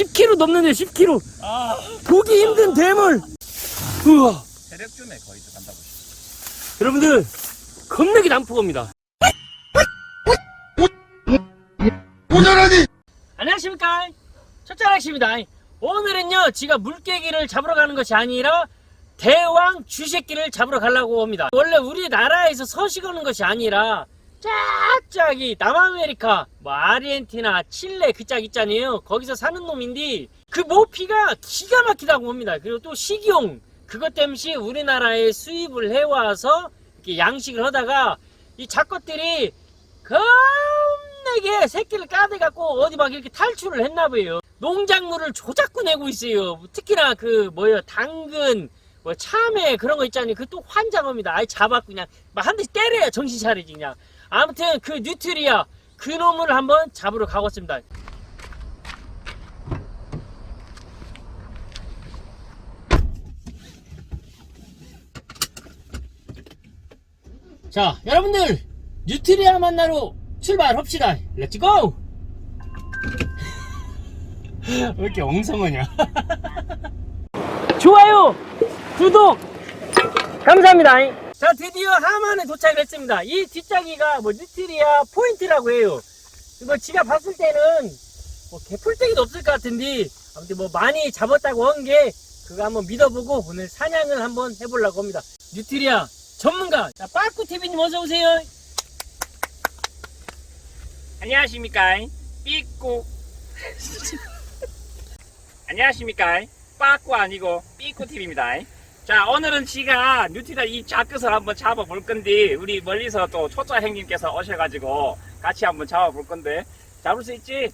10kg 넘는데 10kg. 아 보기 힘든 대물. 우와. 세력쯤에 거의 들어간다고 여러분들 겁나게 난폭합니다. 안녕하십니까 첫째락씨입니다. 오늘은요 제가 물개기를 잡으러 가는 것이 아니라 대왕 쥐새끼를 잡으러 가려고 합니다. 원래 우리나라에서 서식하는 것이 아니라 짝짝이 남아메리카 뭐 아르헨티나 칠레 그 짝 있잖아요. 거기서 사는 놈인데 그 모피가 기가 막히다고 합니다. 그리고 또 식용 그것 때문에 우리나라에 수입을 해와서 이렇게 양식을 하다가 이 작것들이 겁나게 새끼를 까대갖고 어디 막 이렇게 탈출을 했나봐요. 농작물을 조작구 내고 있어요. 특히나 그 뭐요 당근 뭐 참외 그런 거 있잖아요. 그 또 환장합니다. 아예 잡았고 그냥 막 한 대씩 때려야 정신 차리지 그냥. 아무튼 그 뉴트리아 그 놈을 한번 잡으러 가겠습니다. 자, 여러분들 뉴트리아 만나러 출발합시다. 렛츠고! 왜 이렇게 엉성하냐? 좋아요, 구독, 감사합니다. 자, 드디어 하만에 도착을 했습니다. 이 뒷자기가 뭐 뉴트리아 포인트라고 해요. 이거 지가 봤을 때는 뭐 개풀떼기도 없을 것 같은데 아무튼 뭐 많이 잡았다고 한 게 그거 한번 믿어보고 오늘 사냥을 한번 해보려고 합니다. 뉴트리아 전문가 자 빠꾸 TV님 어서 오세요. 안녕하십니까 삐꾸 안녕하십니까 빠꾸 아니고 삐꾸 TV입니다. 자 오늘은 지가 뉴트리아 이 자크을 한번 잡아 볼 건데 우리 멀리서 또 초짜 형님께서 오셔가지고 같이 한번 잡아 볼 건데 잡을 수 있지?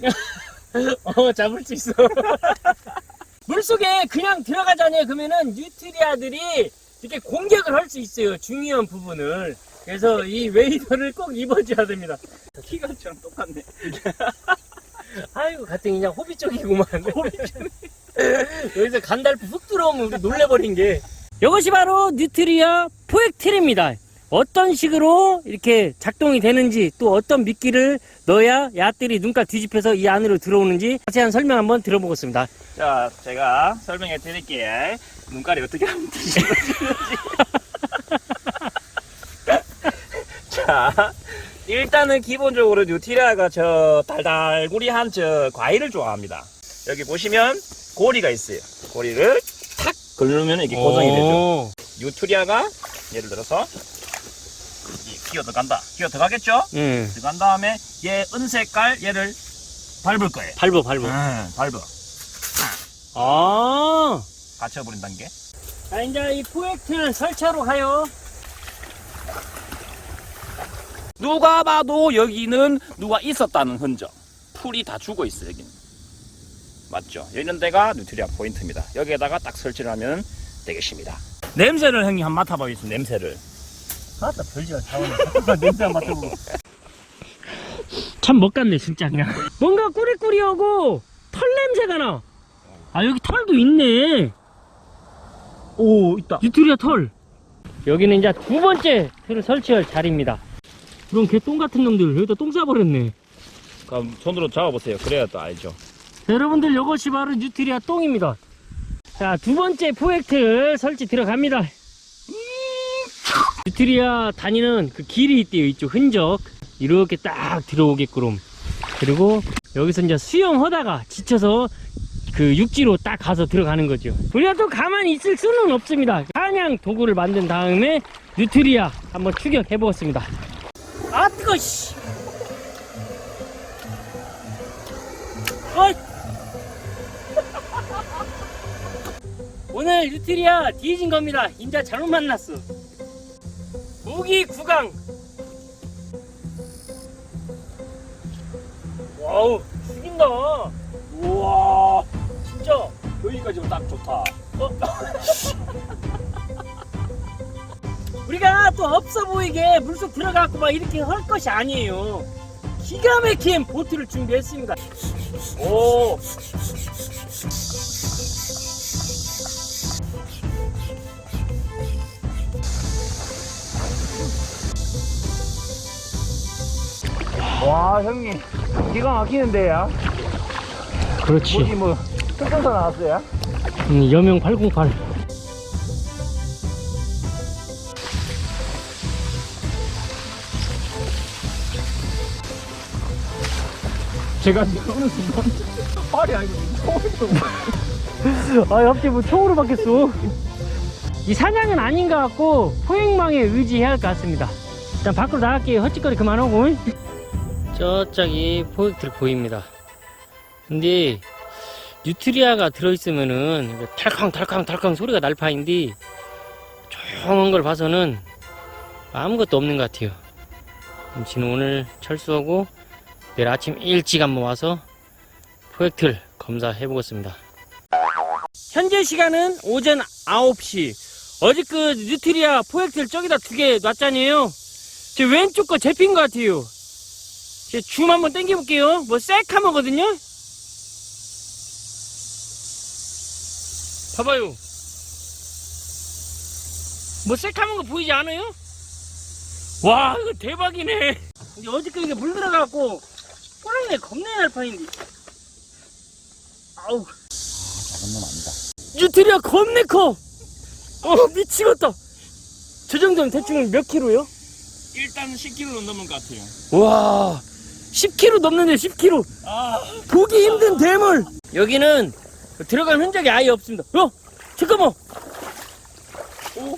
어 잡을 수 있어. 물속에 그냥 들어가잖아요 그러면은 뉴트리아들이 이렇게 공격을 할 수 있어요 중요한 부분을. 그래서 이 웨이더를 꼭 입어줘야 됩니다. 키가처럼 똑같네. 아이고 같은 그냥 호비 쪽이구만 여기서 간달프 훅 들어오면 우리 놀래버린 게. 이것이 바로 뉴트리아 포획틀입니다. 어떤 식으로 이렇게 작동이 되는지 또 어떤 미끼를 넣어야 야들이 눈깔 뒤집혀서 이 안으로 들어오는지 자세한 설명 한번 들어보겠습니다. 자 제가 설명해 드릴게요. 눈깔이 어떻게 하면 뒤집어지는지. 자 일단은 기본적으로 뉴티라가 저 달달구리한 저 과일을 좋아합니다. 여기 보시면 고리가 있어요. 고리를 탁 걸르면 이게 고정이 되죠. 오. 뉴트리아가 예를 들어서 이 기어 들어간다. 기어 들어가겠죠? 응. 들어간 다음에 얘 은색깔 얘를 밟을 거예요. 밟어 밟어. 응, 밟아 아. 갇혀버린다는 게. 자 이제 이 포획틀 설치하러 가요. 누가 봐도 여기는 누가 있었다는 흔적. 풀이 다 죽어 있어 여기는 맞죠? 이런 데가 뉴트리아 포인트입니다. 여기에다가 딱 설치를 하면 되겠습니다. 냄새를 형님 한번 맡아보겠습니다 냄새를. 아따 별지가 다오네. 냄새 한 맡아보고. 참 먹같네 진짜 그냥. 뭔가 꾸리꾸리하고 털 냄새가 나 아 여기 털도 있네. 오 있다. 뉴트리아 털. 여기는 이제 두 번째 틀을 설치할 자리입니다. 그럼 개똥 같은 놈들 여기다 똥 싸버렸네. 그럼 손으로 잡아보세요. 그래야 또 알죠. 자, 여러분들 이것이 바로 뉴트리아 똥입니다. 자 두 번째 포획틀 설치 들어갑니다. 뉴트리아 다니는 그 길이 있대요 이쪽 흔적. 이렇게 딱 들어오게끔. 그리고 여기서 이제 수영하다가 지쳐서 그 육지로 딱 가서 들어가는 거죠. 우리가 또 가만히 있을 수는 없습니다. 사냥 도구를 만든 다음에 뉴트리아 한번 추격해 보겠습니다. 아 뜨거 씨. 어이 오늘 뉴트리아 뒤진 겁니다. 인자 잘못 만났어. 무기 구강. 와우 죽인다. 우와 진짜. 여기까지면 딱 좋다. 우리가 또 없어 보이게 물속 들어가고 막 이렇게 할 것이 아니에요. 기가 막힌 보트를 준비했습니다. 오 와 형님 기가 막히는데요 그렇지. 여기 뭐 특전사 나왔어요? 음, 여명 808. 제가 지금 어느 순간 팔이 아니고 아, 갑자기 뭐 총으로 바뀌었어. 이 사냥은 아닌 것 같고 포획망에 의지해야 할 것 같습니다. 일단 밖으로 나갈게요. 헛짓거리 그만하고. 저쪽이 포획들 보입니다. 근데 뉴트리아가 들어있으면은 탈캉탈캉탈캉 소리가 날 파인데 조용한 걸 봐서는 아무것도 없는 것 같아요. 지는 오늘 철수하고 내일 아침 일찍 한번 와서 포획틀 검사해 보겠습니다. 현재 시간은 오전 9시. 어제 그 뉴트리아 포획틀 저기다 두 개 놨잖아요. 제 왼쪽 거 잡힌 것 같아요. 제줌 한번 당겨볼게요. 뭐 새카머거든요. 봐봐요. 뭐 새카만 거 보이지 않아요? 와 이거 대박이네. 근데 어저께 이게 물 들어가갖고 꼬랑내 겁내 날파인데. 아우. 작은 놈 아니다. 뉴트리아 겁내 커. 어 미치겠다. 저 정도면 대충 몇 킬로요? 일단 10kg는 넘은 것 같아요. 와 10kg 넘는데 10kg. 아, 보기 힘든 대물. 여기는 들어간 흔적이 아예 없습니다. 어 잠깐만.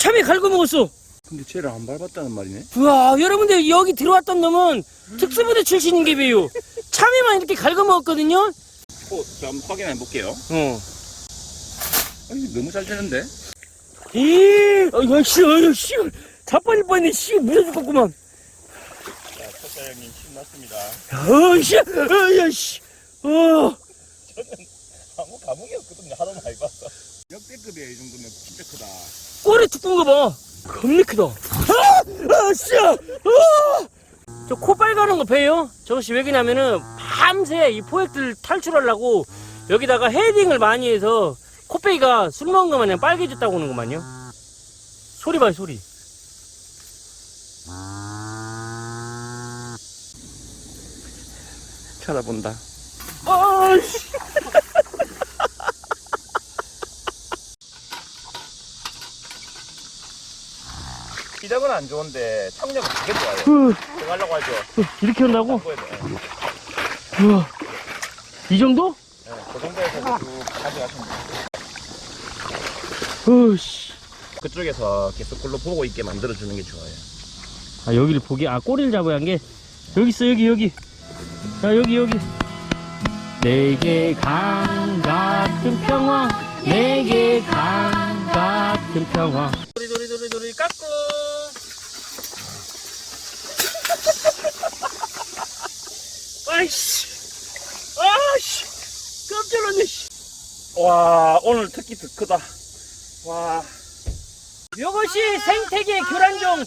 참외 갈고 먹었어. 근데 쟤를 안 밟았다는 말이네. 우와 여러분들 여기 들어왔던 놈은 특수부대 출신인 게 왜요? 참외만 이렇게 갈고 먹었거든요. 어, 저 한번 확인해 볼게요. 어. 아니, 너무 잘 되는데? 이, 어, 야, 씨, 어, 씨, 자빠질 뻔했네, 씨, 무서워 죽겠구만. 형님 신났습니다. 어, 씨, 어, 씨, 어, 아무 감흥이 없거든요. 하도 많이 봤어. 역대급이야, 이 정도면 진짜 크다. 꼬리 툭거 봐. 겁나 크다. 아, 아, 씨, 아! 저코 빨가는 거 배요? 저것이 왜 그러냐면은, 밤새 이 포획들 탈출하려고 여기다가 헤딩을 많이 해서 코빼기가 술 먹은 거 마냥 빨개졌다고 하는 거만요. 소리 봐요, 소리. 찾아본다. 아, 씨. 시작은 안 좋은데 착력은 되게 좋아요. 으, 들어가려고 하죠. 이렇게 한다고? 네, 우와. 이 정도? 그 정도에서 쭉 가져가시면 돼요. 어씨. 그쪽에서 계속 글로 보고 있게 만들어주는 게 좋아요. 아 여기를 보게 아 꼬리를 잡아야 한 게 여기 있어 여기 여기 자 여기 여기. 내게 강 같은 평화 내게 강 같은 평화. 도리 도리 도리 도리 깎고. 아이씨. 아씨. 깜짝 놀랐네 씨. 와, 오늘 특히 더 크다. 와, 이것이 생태계 교란종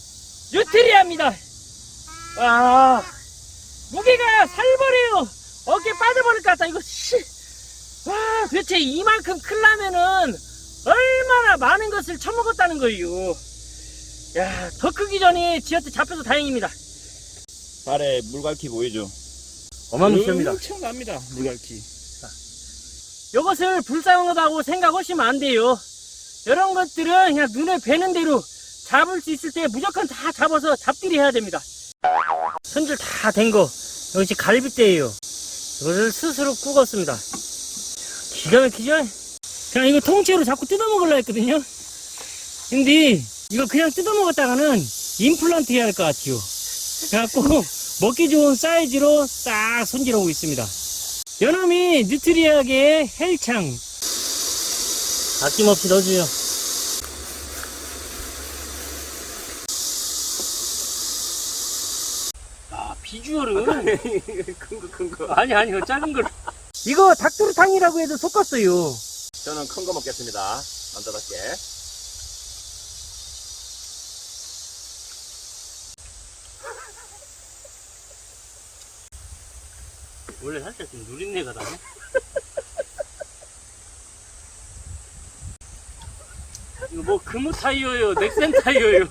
뉴트리아입니다. 와, 무게가 살벌해요. 어깨 빠져버릴 것 같다. 이거 씨. 와, 도대체 이만큼 클라면은 얼마나 많은 것을 처먹었다는 거예요. 야, 더 크기 전에 지한테 잡혀서 다행입니다. 발에 물갈퀴 보이죠? 어마무시합니다. 엄청납니다, 물갈퀴. 이것을 불쌍하다고 생각하시면 안 돼요. 이런 것들은 그냥 눈에 뵈는 대로 잡을 수 있을 때 무조건 다 잡아서 잡들이 해야 됩니다. 손질 다 된 거. 이것이 갈비대예요. 이것을 스스로 구웠습니다. 기가 막히죠? 그냥 이거 통째로 자꾸 뜯어먹으려 했거든요. 근데 이거 그냥 뜯어먹었다가는 임플란트 해야 할 것 같아요. 그래갖고 먹기 좋은 사이즈로 싹 손질하고 있습니다. 연어미 뉴트리아계의 헬창 아낌없이 넣어줘요 아 비주얼은 큰 거, 큰 거. 아니 아니 작은 걸 이거 닭도리탕이라고 해도 속았어요 저는 큰 거 먹겠습니다. 남자답게. 원래 살짝 좀 누린내가 나네 이거 뭐 금호 타이어예요 넥센 타이어예요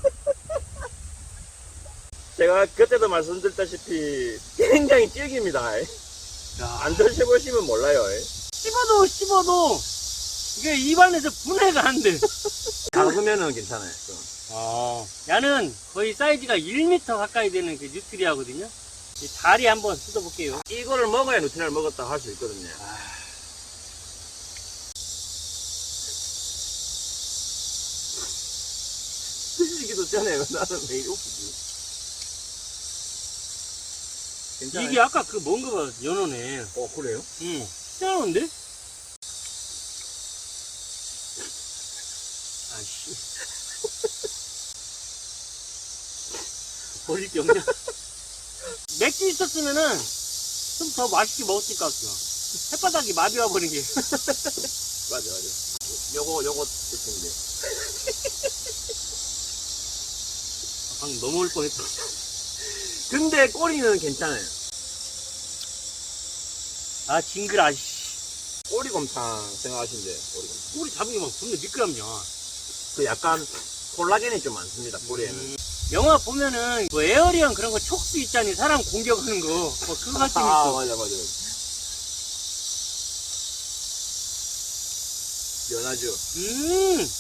제가 그때도 말씀드렸다시피 굉장히 질깁니다. 야, 안 드셔보시면 몰라요. 아무리 씹어도 이게 입안에서 분해가 안 돼. 작으면은 괜찮아요. 좀. 어, 야는 거의 사이즈가 1m 가까이 되는 그 뉴트리아거든요. 이 다리 한번 뜯어볼게요. 이거를 먹어야 누트리아를 먹었다 할 수 있거든요. 드시기도 전에 나는 왜 웃기지? 괜찮아요? 이게 아까 그 뭔가 봐, 연어네. 어 그래요? 응. 희한한데? 아씨. 버릴 게 없냐? 맥주 있었으면은 좀 더 맛있게 먹었을 것 같아요. 햇바닥이 마비 와 버린 게. 맞아 맞아. 요거 요거 뜻인데. 방금 넘어올 뻔했다. 근데 꼬리는 괜찮아요. 아, 징그라, 씨. 꼬리곰탕 생각하신대. 꼬리곰탕. 꼬리 잡으니 막 존나 미끄럽냐. 그 약간 콜라겐이 좀 많습니다. 꼬리에는. 음, 영화 보면은 뭐 에어리언 그런 거 촉수 있잖니 사람 공격하는 거. 뭐 그거 같은 거 아 있어. 맞아 맞아. 연하죠. 음.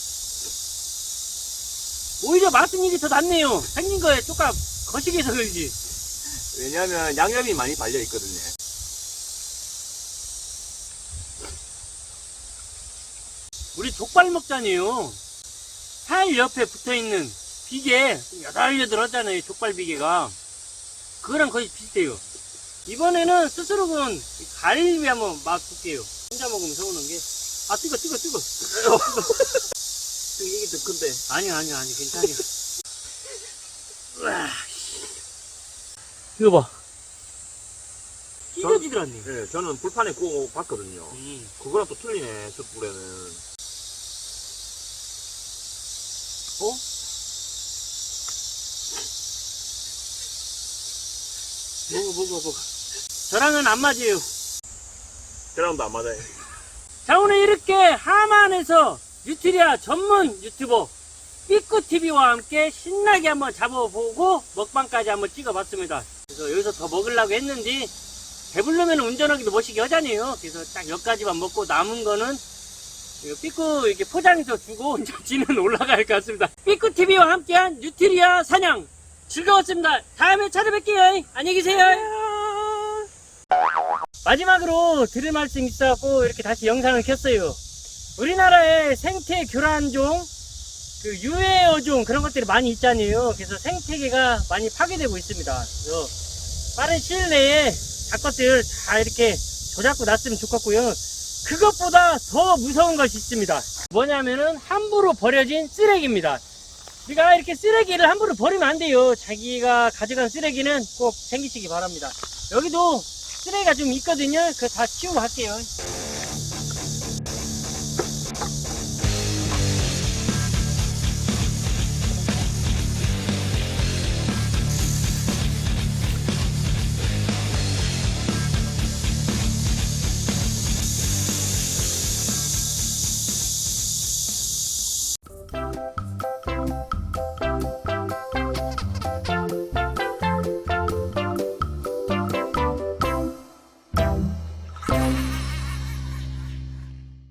오히려 맛은 이게 더 낫네요. 생긴 거에 조금 거시기해서 그런지. 왜냐면 양념이 많이 발려 있거든요. 우리 족발 먹잖아요. 살 옆에 붙어 있는 비계, 여달여달하잖아요. 족발 비계가. 그거랑 거의 비슷해요. 이번에는 스스로 군 가리비 한번 맛볼게요. 혼자 먹으면 서우는 게. 아, 뜨거, 뜨거, 뜨거. 이게 더 큰데. 아니, 아니, 아니, 괜찮아요. 이거 봐. 찢어지들 않네. 네, 저는 불판에 구워 봤거든요. 음. 그거랑 또 틀리네, 숯불에는. 어? 먹어, 먹어, 먹어. 저랑은 안 맞아요. 저랑도 안 맞아요. 자, 오늘 이렇게 하만에서 뉴트리아 전문 유튜버 삐꾸TV와 함께 신나게 한번 잡아보고 먹방까지 한번 찍어봤습니다. 그래서 여기서 더 먹으려고 했는데 배부르면 운전하기도 멋있게 하잖아요. 그래서 딱 여기까지만 먹고 남은 거는 삐꾸 이렇게 포장해서 주고 이제 지는 올라갈 것 같습니다. 삐꾸TV와 함께한 뉴트리아 사냥 즐거웠습니다. 다음에 찾아뵐게요. 안녕히 계세요. 마지막으로 드릴 말씀 있어갖고 이렇게 다시 영상을 켰어요. 우리나라에 생태 교란종, 그 유해어종 그런 것들이 많이 있잖아요. 그래서 생태계가 많이 파괴되고 있습니다. 그래서 빠른 시일 내에 작것들 다 이렇게 조잡고 놨으면 좋겠고요. 그것보다 더 무서운 것이 있습니다. 뭐냐면은 함부로 버려진 쓰레기입니다. 우리가 이렇게 쓰레기를 함부로 버리면 안 돼요. 자기가 가져간 쓰레기는 꼭 챙기시기 바랍니다. 여기도 쓰레기가 좀 있거든요. 그거 다 치우고 갈게요.